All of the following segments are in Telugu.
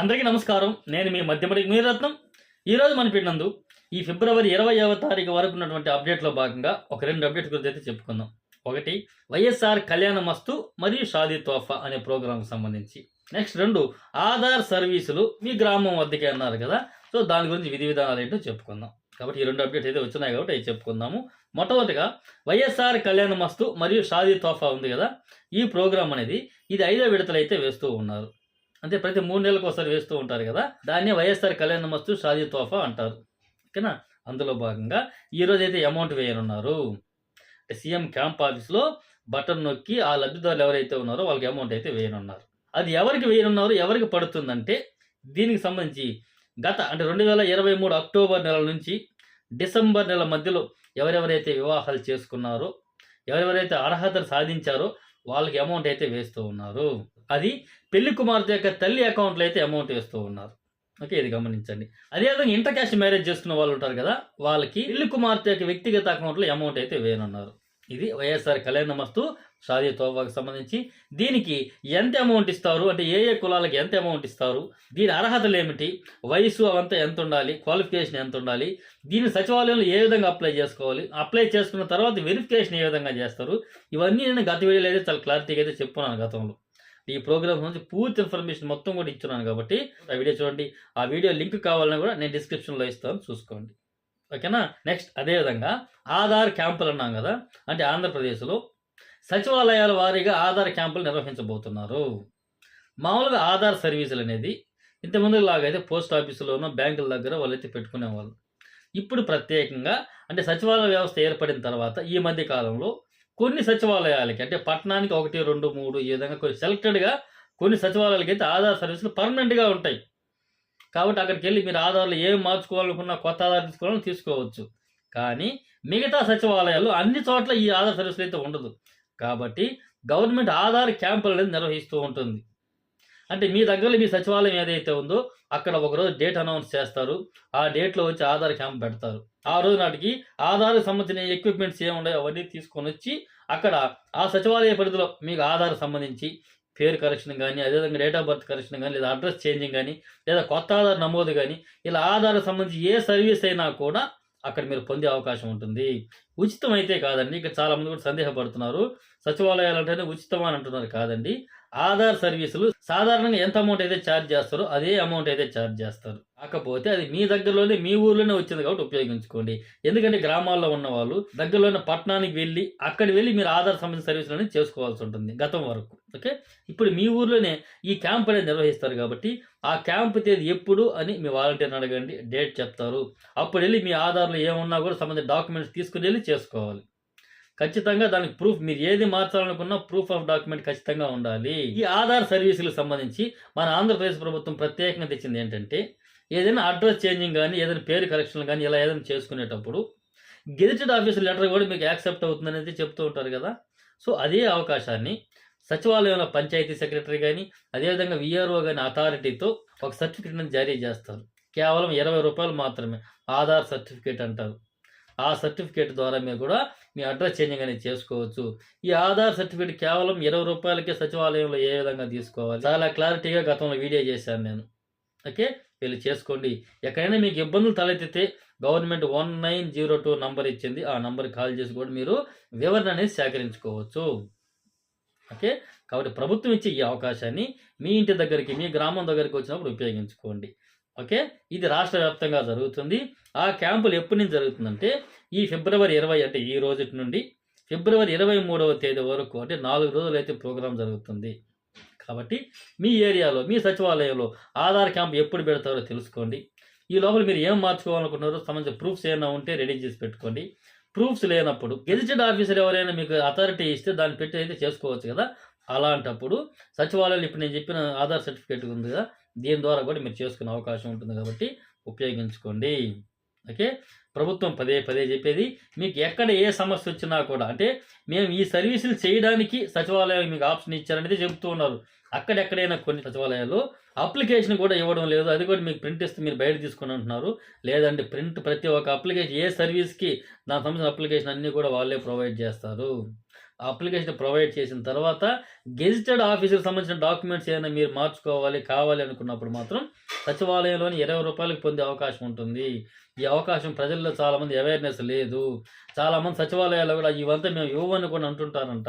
అందరికీ నమస్కారం. నేను మీ మధ్యమడి మీరత్నం. ఈరోజు మన పెట్టినందు ఈ ఫిబ్రవరి ఇరవైవ తారీఖు వరకు ఉన్నటువంటి అప్డేట్లో భాగంగా ఒక రెండు అప్డేట్ గురించి అయితే చెప్పుకుందాం. ఒకటి వైఎస్ఆర్ కళ్యాణ మస్తు మరియు షాదీ తోఫా అనే ప్రోగ్రాంకి సంబంధించి. నెక్స్ట్ రెండు ఆధార్ సర్వీసులు మీ గ్రామం వద్దకే అన్నారు కదా. సో దాని గురించి విధి విధానాలు ఏంటో చెప్పుకుందాం. కాబట్టి ఈ రెండు అప్డేట్ అయితే వచ్చినాయి కాబట్టి అవి చెప్పుకుందాము. మొట్టమొదటిగా వైఎస్ఆర్ కళ్యాణ మస్తు మరియు షాదీ తోఫా ఉంది కదా. ఈ ప్రోగ్రాం అనేది ఇది ఐదో విడతలు అయితే వేస్తూ ఉన్నారు. అంటే ప్రతి మూడు నెలలకు ఒకసారి వేస్తూ ఉంటారు కదా దాన్ని వైఎస్ఆర్ కళ్యాణ మస్తు షాదీ తోఫా అంటారు. ఓకేనా? అందులో భాగంగా ఈరోజు అయితే అమౌంట్ వేయనున్నారు. అంటే సీఎం క్యాంప్ ఆఫీస్లో బటన్ నొక్కి ఆ లబ్ధిదారులు ఎవరైతే ఉన్నారో వాళ్ళకి అమౌంట్ అయితే వేయనున్నారు. అది ఎవరికి వేయనున్నారు ఎవరికి పడుతుందంటే దీనికి సంబంధించి గత అంటే రెండు వేల ఇరవై మూడు అక్టోబర్ నెల నుంచి డిసెంబర్ నెల మధ్యలో ఎవరెవరైతే వివాహాలు చేసుకున్నారో ఎవరెవరైతే అర్హతలు సాధించారో వాళ్ళకి అమౌంట్ అయితే వేస్తూ ఉన్నారు. అది పెళ్ళి కుమార్తె యొక్క తల్లి అకౌంట్లో అయితే అమౌంట్ వేస్తూ ఉన్నారు. ఓకే ఇది గమనించండి. అదేవిధంగా ఇంటర్ క్యాష్ మ్యారేజ్ చేసుకున్న వాళ్ళు ఉంటారు కదా వాళ్ళకి పెళ్ళి కుమార్తె యొక్క వ్యక్తిగత అకౌంట్లో అమౌంట్ అయితే వేయనున్నారు. ఇది వైఎస్ఆర్ కళ్యాణ మస్తు షాదీ తోబాకు సంబంధించి. దీనికి ఎంత అమౌంట్ ఇస్తారు? అంటే ఏ ఏ కులాలకి ఎంత అమౌంట్ ఇస్తారు? దీని అర్హతలు ఏమిటి? వయసు అవంతా ఎంత ఉండాలి? క్వాలిఫికేషన్ ఎంత ఉండాలి? దీన్ని సచివాలయంలో ఏ విధంగా అప్లై చేసుకోవాలి? అప్లై చేసుకున్న తర్వాత వెరిఫికేషన్ ఏ విధంగా చేస్తారు? ఇవన్నీ నేను గత వీడియోలో అయితే చాలా క్లారిటీగా అయితే చెప్పుకున్నాను గతంలో. ఈ ప్రోగ్రామ్ నుంచి పూర్తి ఇన్ఫర్మేషన్ మొత్తం కూడా ఇచ్చున్నాను కాబట్టి ఆ వీడియో చూడండి. ఆ వీడియో లింక్ కావాలని కూడా నేను డిస్క్రిప్షన్లో ఇస్తాను. చూసుకోండి. ఓకేనా? నెక్స్ట్ అదేవిధంగా ఆధార్ క్యాంపులు అన్నాం కదా అంటే ఆంధ్రప్రదేశ్లో సచివాలయాల వారీగా ఆధార్ క్యాంపులు నిర్వహించబోతున్నారు. మామూలుగా ఆధార్ సర్వీసులు అనేది ఇంతకుముందు లాగైతే పోస్ట్ ఆఫీసులోనో బ్యాంకుల దగ్గర వాళ్ళైతే పెట్టుకునేవాళ్ళు. ఇప్పుడు ప్రత్యేకంగా అంటే సచివాలయ వ్యవస్థ ఏర్పడిన తర్వాత ఈ మధ్య కాలంలో కొన్ని సచివాలయాలకి అంటే పట్టణానికి ఒకటి రెండు మూడు ఈ విధంగా కొన్ని సెలెక్టెడ్గా కొన్ని సచివాలయాలకి అయితే ఆధార్ సర్వీసులు పర్మనెంట్గా ఉంటాయి. కాబట్టి అక్కడికి వెళ్ళి మీరు ఆధార్లు ఏం మార్చుకోవాలనుకున్నా కొత్త ఆధార్ తీసుకోవాలని తీసుకోవచ్చు. కానీ మిగతా సచివాలయాలు అన్ని చోట్ల ఈ ఆధార్ సర్వీసులు అయితే ఉండదు. కాబట్టి గవర్నమెంట్ ఆధార్ క్యాంపులు అనేది నిర్వహిస్తూ ఉంటుంది. అంటే మీ దగ్గర మీ సచివాలయం ఏదైతే ఉందో అక్కడ ఒకరోజు డేట్ అనౌన్స్ చేస్తారు. ఆ డేట్లో వచ్చి ఆధార్ క్యాంప్ పెడతారు. ఆ రోజు నాటికి ఆధార్ సంబంధించిన ఎక్విప్మెంట్స్ ఏమున్నాయో అవన్నీ తీసుకొని వచ్చి అక్కడ ఆ సచివాలయ పరిధిలో మీకు ఆధార్ సంబంధించి పేరు కరెక్షన్ కానీ అదేవిధంగా డేట్ ఆఫ్ బర్త్ కరెక్షన్ కానీ లేదా అడ్రస్ చేంజింగ్ కానీ లేదా కొత్త ఆధార్ నమోదు కానీ ఇలా ఆధార్ సంబంధించి ఏ సర్వీస్ అయినా కూడా అక్కడ మీరు పొందే అవకాశం ఉంటుంది. ఉచితం అయితే కాదండి. ఇక్కడ చాలా మంది కూడా సందేహపడుతున్నారు. సచివాలయాలు అంటేనే ఉచితం అని అంటున్నారు కాదండి. ఆధార్ సర్వీసులు సాధారణంగా ఎంత అమౌంట్ అయితే ఛార్జ్ చేస్తారో అదే అమౌంట్ అయితే ఛార్జ్ చేస్తారు. కాకపోతే అది మీ దగ్గరలోనే మీ ఊర్లోనే వచ్చింది కాబట్టి ఉపయోగించుకోండి. ఎందుకంటే గ్రామాల్లో ఉన్న వాళ్ళు దగ్గరలోనే పట్టణానికి వెళ్ళి అక్కడ వెళ్ళి మీరు ఆధార్ సంబంధించిన సర్వీసులు అనేది చేసుకోవాల్సి ఉంటుంది గతం వరకు. ఓకే? ఇప్పుడు మీ ఊర్లోనే ఈ క్యాంప్ అనేది నిర్వహిస్తారు కాబట్టి ఆ క్యాంప్ తేదీ ఎప్పుడు అని మీ వాలంటీర్ని అడగండి డేట్ చెప్తారు. అప్పుడు వెళ్ళి మీ ఆధార్లో ఏమున్నా కూడా సంబంధించిన డాక్యుమెంట్స్ తీసుకుని వెళ్ళి చేసుకోవాలి. ఖచ్చితంగా దానికి ప్రూఫ్ మీరు ఏది మార్చాలనుకున్నా ప్రూఫ్ ఆఫ్ డాక్యుమెంట్ ఖచ్చితంగా ఉండాలి. ఈ ఆధార్ సర్వీసులకు సంబంధించి మన ఆంధ్రప్రదేశ్ ప్రభుత్వం ప్రత్యేకంగా తెచ్చింది ఏంటంటే ఏదైనా అడ్రస్ చేంజింగ్ కానీ ఏదైనా పేరు కరెక్షన్ కానీ ఇలా ఏదైనా చేసుకునేటప్పుడు గెజిటెడ్ ఆఫీసర్ లెటర్ కూడా మీకు యాక్సెప్ట్ అవుతుందనేది చెప్తూ ఉంటారు కదా. సో అదే అవకాశాన్ని సచివాలయంలో పంచాయతీ సెక్రటరీ కానీ అదేవిధంగా విఆర్ఓ కానీ అథారిటీతో ఒక సర్టిఫికేట్ జారీ చేస్తారు. కేవలం ఇరవై రూపాయలు మాత్రమే ఆధార్ సర్టిఫికేట్ అంటారు. ఆ సర్టిఫికేట్ ద్వారా మీరు కూడా మీ అడ్రస్ చేంజింగ్ అనేది చేసుకోవచ్చు. ఈ ఆధార్ సర్టిఫికేట్ కేవలం ఇరవై రూపాయలకే సచివాలయంలో ఏ విధంగా తీసుకోవాలి? చాలా క్లారిటీగా గతంలో వీడియో చేశాను నేను. ఓకే? వీళ్ళు చేసుకోండి. ఎక్కడైనా మీకు ఇబ్బందులు తలెత్తితే government one nine zero two number ఇచ్చింది. ఆ నంబర్కి కాల్ చేసి కూడా మీరు వివరణ అనేది సేకరించుకోవచ్చు. ఓకే? కాబట్టి ప్రభుత్వం ఇచ్చే ఈ అవకాశాన్ని మీ ఇంటి దగ్గరికి మీ గ్రామం దగ్గరికి వచ్చినప్పుడు ఉపయోగించుకోండి. ఓకే? ఇది రాష్ట్ర వ్యాప్తంగా జరుగుతుంది. ఆ క్యాంపులు ఎప్పటి నుంచి జరుగుతుందంటే ఈ ఫిబ్రవరి ఇరవై అంటే ఈ రోజు నుండి ఫిబ్రవరి ఇరవై మూడవ తేదీ వరకు అంటే నాలుగు రోజులు అయితే ప్రోగ్రాం జరుగుతుంది. కాబట్టి మీ ఏరియాలో మీ సచివాలయంలో ఆధార్ క్యాంప్ ఎప్పుడు పెడతారో తెలుసుకోండి. ఈ లోపల మీరు ఏం మార్చుకోవాలనుకుంటున్నారో సంబంధించిన ప్రూఫ్స్ ఏమైనా ఉంటే రెడీ చేసి పెట్టుకోండి. ప్రూఫ్స్ లేనప్పుడు గెజిటెడ్ ఆఫీసర్ ఎవరైనా మీకు అథారిటీ ఇస్తే దాన్ని పెట్టి అయితే చేసుకోవచ్చు కదా. అలాంటప్పుడు సచివాలయాలు ఇప్పుడు నేను చెప్పిన ఆధార్ సర్టిఫికేట్ ఉంది కదా దీని ద్వారా కూడా మీరు చేసుకునే అవకాశం ఉంటుంది కాబట్టి ఉపయోగించుకోండి. ఓకే? ప్రభుత్వం పదే పదే చెప్పేది మీకు ఎక్కడ ఏ సమస్య వచ్చినా కూడా అంటే మేము ఈ సర్వీసులు చేయడానికి సచివాలయం మీకు ఆప్షన్ ఇచ్చారనేది చెబుతూ ఉన్నారు. అక్కడెక్కడైనా కొన్ని సచివాలయాలు అప్లికేషన్ కూడా ఇవ్వడం లేదు. అది కూడా మీకు ప్రింట్ ఇస్తే మీరు బయట తీసుకుని అంటున్నారు లేదంటే ప్రింట్ ప్రతి ఒక్క అప్లికేషన్ ఏ సర్వీస్కి దానికి సంబంధించిన అప్లికేషన్ అన్నీ కూడా వాళ్ళే ప్రొవైడ్ చేస్తారు. అప్లికేషన్ ప్రొవైడ్ చేసిన తర్వాత గెజిటెడ్ ఆఫీసుకి సంబంధించిన డాక్యుమెంట్స్ ఏమైనా మీరు మార్చుకోవాలి కావాలి అనుకున్నప్పుడు మాత్రం సచివాలయంలోని ఇరవై రూపాయలకు పొందే అవకాశం ఉంటుంది. ఈ అవకాశం ప్రజల్లో చాలామంది అవేర్నెస్ లేదు. చాలామంది సచివాలయాల్లో కూడా ఇవంతా మేము ఇవ్వని కూడా అంటుంటారంట.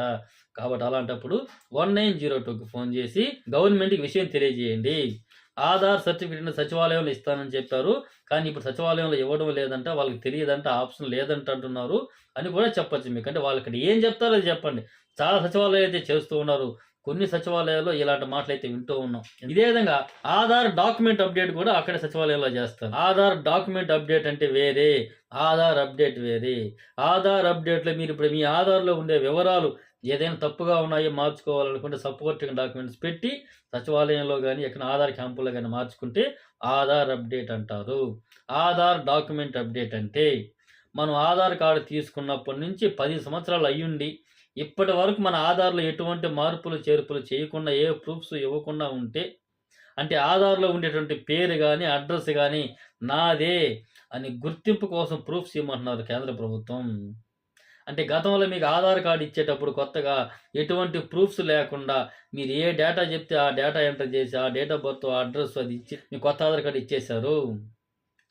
కాబట్టి అలాంటప్పుడు వన్ నైన్ జీరో టూకి ఫోన్ చేసి గవర్నమెంట్కి విషయం తెలియజేయండి. ఆధార్ సర్టిఫికేట్ సచివాలయంలో ఇస్తానని చెప్పారు. కానీ ఇప్పుడు సచివాలయంలో ఇవ్వడం లేదంట వాళ్ళకి తెలియదంట ఆప్షన్ లేదంట అంటున్నారు అని కూడా చెప్పొచ్చు మీకు. అంటే వాళ్ళు ఇక్కడ ఏం చెప్తారో అది చెప్పండి. చాలా సచివాలయాలు అయితే చేస్తూ ఉన్నారు. కొన్ని సచివాలయాల్లో ఇలాంటి మాటలు అయితే వింటూ ఉన్నాం. ఇదే విధంగా ఆధార్ డాక్యుమెంట్ అప్డేట్ కూడా అక్కడ సచివాలయంలో చేస్తారు ఆధార్ డాక్యుమెంట్ అప్డేట్ అంటే వేరే ఆధార్ అప్డేట్ వేరే. ఆధార్ అప్డేట్లో మీరు ఇప్పుడు మీ ఆధార్లో ఉండే వివరాలు ఏదైనా తప్పుగా ఉన్నాయో మార్చుకోవాలనుకుంటే సపోర్టింగ్ డాక్యుమెంట్స్ పెట్టి సచివాలయంలో కానీ ఎక్కడ ఆధార్ క్యాంపులో కానీ మార్చుకుంటే ఆధార్ అప్డేట్ అంటారు. ఆధార్ డాక్యుమెంట్ అప్డేట్ అంటే మనం ఆధార్ కార్డు తీసుకున్నప్పటి నుంచి పది సంవత్సరాలు అయ్యుండి ఇప్పటి వరకు మన ఆధార్లో ఎటువంటి మార్పులు చేర్పులు చేయకుండా ఏ ప్రూఫ్స్ ఇవ్వకుండా ఉంటే అంటే ఆధార్లో ఉండేటువంటి పేరు కానీ అడ్రస్ కానీ నాదే అని గుర్తింపు కోసం ప్రూఫ్స్ ఇవ్వమంటున్నారు కేంద్ర ప్రభుత్వం. అంటే గతంలో మీకు ఆధార్ కార్డు ఇచ్చేటప్పుడు కొత్తగా ఎటువంటి ప్రూఫ్స్ లేకుండా మీరు ఏ డేటా చెప్తే ఆ డేటా ఎంటర్ చేసి ఆ డేట్ ఆఫ్ బర్త్ అడ్రస్ అది ఇచ్చి మీకు కొత్త ఆధార్ కార్డు ఇచ్చేశారు.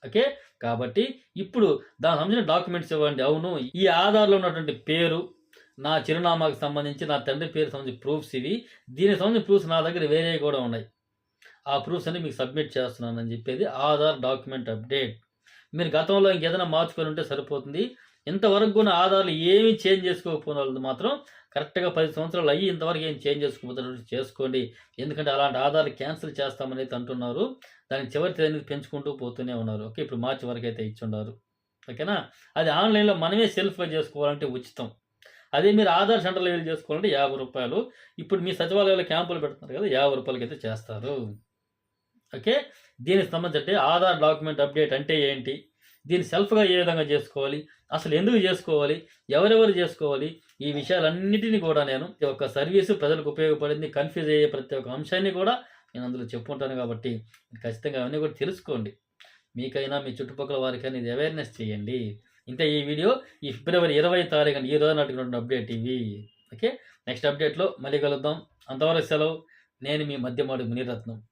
ఓకే? కాబట్టి ఇప్పుడు దానికి సంబంధించిన డాక్యుమెంట్స్ ఇవ్వండి. అవును ఈ ఆధార్లో ఉన్నటువంటి పేరు నా చిరునామాకు సంబంధించి నా తండ్రి పేరు సంబంధించి ప్రూఫ్స్ ఇవి. దీనికి సంబంధించిన ప్రూఫ్స్ నా దగ్గర వేరే కూడా ఉన్నాయి. ఆ ప్రూఫ్స్ అన్ని మీకు సబ్మిట్ చేస్తున్నానని చెప్పేది ఆధార్ డాక్యుమెంట్ అప్డేట్. మీరు గతంలో ఇంకేదైనా మార్చుకొని ఉంటే సరిపోతుంది. ఇంతవరకు కూడా ఆధార్లు ఏమీ చేంజ్ చేసుకోకపోయిన వాళ్ళు మాత్రం కరెక్ట్గా పది సంవత్సరాలు అయ్యి ఇంతవరకు ఏం చేంజ్ చేసుకోకపోతున్నట్టు చేసుకోండి. ఎందుకంటే అలాంటి ఆధార్లు క్యాన్సిల్ చేస్తామని అంటున్నారు. దాని చివరి తేదీ పెంచుకుంటూ పోతూనే ఉన్నారు. ఓకే ఇప్పుడు మార్చి వరకు అయితే ఇచ్చున్నారు ఓకేనా? అది ఆన్లైన్లో మనమే సెల్ఫ్గా చేసుకోవాలంటే ఉచితం. అదే మీరు ఆధార్ సెంటర్లో వెళ్ళి చేసుకోవాలంటే యాభై రూపాయలు. ఇప్పుడు మీ సచివాలయాల్లో క్యాంపులు పెడుతున్నారు కదా యాభై రూపాయలకి అయితే చేస్తారు. ఓకే? దీనికి సంబంధించి ఆధార్ డాక్యుమెంట్ అప్డేట్ అంటే ఏంటి? దీన్ని సెల్ఫ్గా ఏ విధంగా చేసుకోవాలి? అసలు ఎందుకు చేసుకోవాలి? ఎవరెవరు చేసుకోవాలి? ఈ విషయాలన్నిటినీ కూడా నేను ఈ యొక్క సర్వీసు ప్రజలకు ఉపయోగపడింది కన్ఫ్యూజ్ అయ్యే ప్రతి ఒక్క అంశాన్ని కూడా నేను అందులో చెప్పుకుంటాను కాబట్టి ఖచ్చితంగా అవన్నీ కూడా తెలుసుకోండి. మీకైనా మీ చుట్టుపక్కల వారికైనా ఇది అవేర్నెస్ చేయండి. ఇంత ఈ వీడియో ఈ ఫిబ్రవరి ఇరవై తారీఖున ఈ రోజు నాటికి అప్డేట్ ఇవి. ఓకే? నెక్స్ట్ అప్డేట్లో మళ్ళీ కలుద్దాం. అంతవరకు సెలవు. నేను మీ మధ్యమాడు మునిరత్నం.